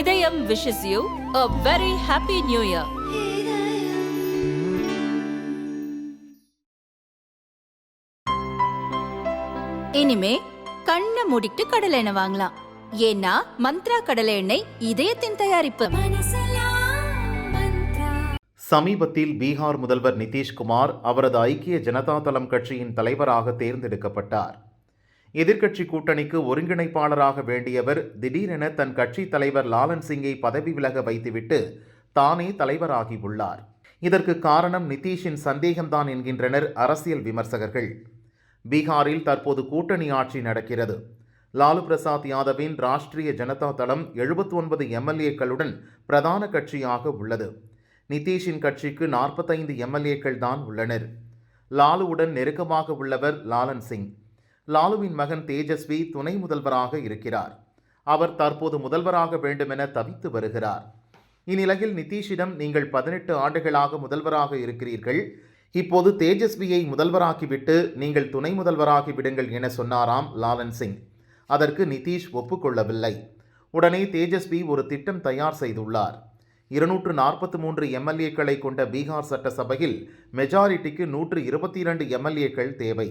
இதயம் wishes you a very happy new year இனிமே கண்ணை மூடிட்டு கடலை எண்ணெய் வாங்கலாம். ஏன்னா மந்த்ரா கடலை எண்ணெய் இதயத்தின் தயாரிப்பு. சமீபத்தில் பீகார் முதல்வர் நிதிஷ்குமார் அவரது ஐக்கிய ஜனதா தளம் கட்சியின் தலைவராக தேர்ந்தெடுக்கப்பட்டார். எதிர்க்கட்சி கூட்டணிக்கு ஒருங்கிணைப்பாளராக வேண்டியவர் திடீரென தன் கட்சி தலைவர் லாலன் சிங்கை பதவி விலக வைத்துவிட்டு தானே தலைவராகி உள்ளார். இதற்கு காரணம் நிதிஷின் சந்தேகம்தான் என்கின்றனர் அரசியல் விமர்சகர்கள். பீகாரில் தற்போது கூட்டணி ஆட்சி நடக்கிறது. லாலு பிரசாத் யாதவின் ராஷ்டிரிய ஜனதா தளம் 79 ஒன்பது எம்எல்ஏக்களுடன் பிரதான கட்சியாக உள்ளது. நிதிஷின் கட்சிக்கு நாற்பத்தைந்து எம்எல்ஏக்கள் தான் உள்ளனர். லாலுவுடன் நெருக்கமாக உள்ளவர் லாலன் சிங். லாலுவின் மகன் தேஜஸ்வி துணை முதல்வராக இருக்கிறார். அவர் தற்போது முதல்வராக வேண்டுமென தவித்து வருகிறார். இந்நிலையில் நிதிஷிடம் நீங்கள் பதினெட்டு ஆண்டுகளாக முதல்வராக இருக்கிறீர்கள். இப்போது தேஜஸ்வியை முதல்வராக்கிவிட்டு நீங்கள் துணை முதல்வராகி விடுங்கள் என சொன்னாராம் லாலன் சிங். அதற்கு நிதிஷ் ஒப்புக்கொள்ளவில்லை. உடனே தேஜஸ்வி ஒரு திட்டம் தயார் செய்துள்ளார். இருநூற்று நாற்பத்தி மூன்று எம்எல்ஏக்களை கொண்ட பீகார் சட்டசபையில் மெஜாரிட்டிக்கு நூற்று இருபத்தி இரண்டு எம்எல்ஏக்கள் தேவை.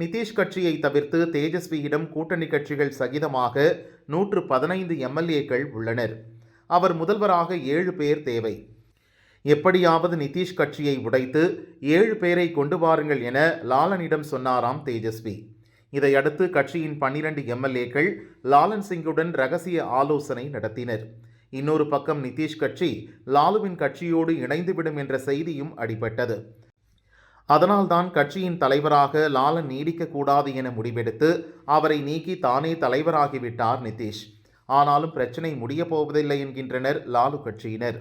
நிதிஷ் கட்சியை தவிர்த்து தேஜஸ்வியிடம் கூட்டணி கட்சிகள் சகிதமாக நூற்று பதினைந்து எம்எல்ஏக்கள் உள்ளனர். அவர் முதல்வராக ஏழு பேர் தேவை. எப்படியாவது நிதிஷ் கட்சியை உடைத்து ஏழு பேரை கொண்டு வாருங்கள் என லாலனிடம் சொன்னாராம் தேஜஸ்வி. இதையடுத்து கட்சியின் பன்னிரண்டு எம்எல்ஏக்கள் லாலன் சிங்குடன் ரகசிய ஆலோசனை நடத்தினர். இன்னொரு பக்கம் நிதிஷ் கட்சி லாலுவின் கட்சியோடு இணைந்துவிடும் என்ற செய்தியும் அடிபட்டது. அதனால்தான் கட்சியின் தலைவராக லாலன் நீடிக்கக்கூடாது என முடிவெடுத்து அவரை நீக்கி தானே தலைவராகிவிட்டார் நிதிஷ். ஆனாலும் பிரச்சனை முடியப் போவதில்லை என்கின்றனர் லாலு கட்சியினர்.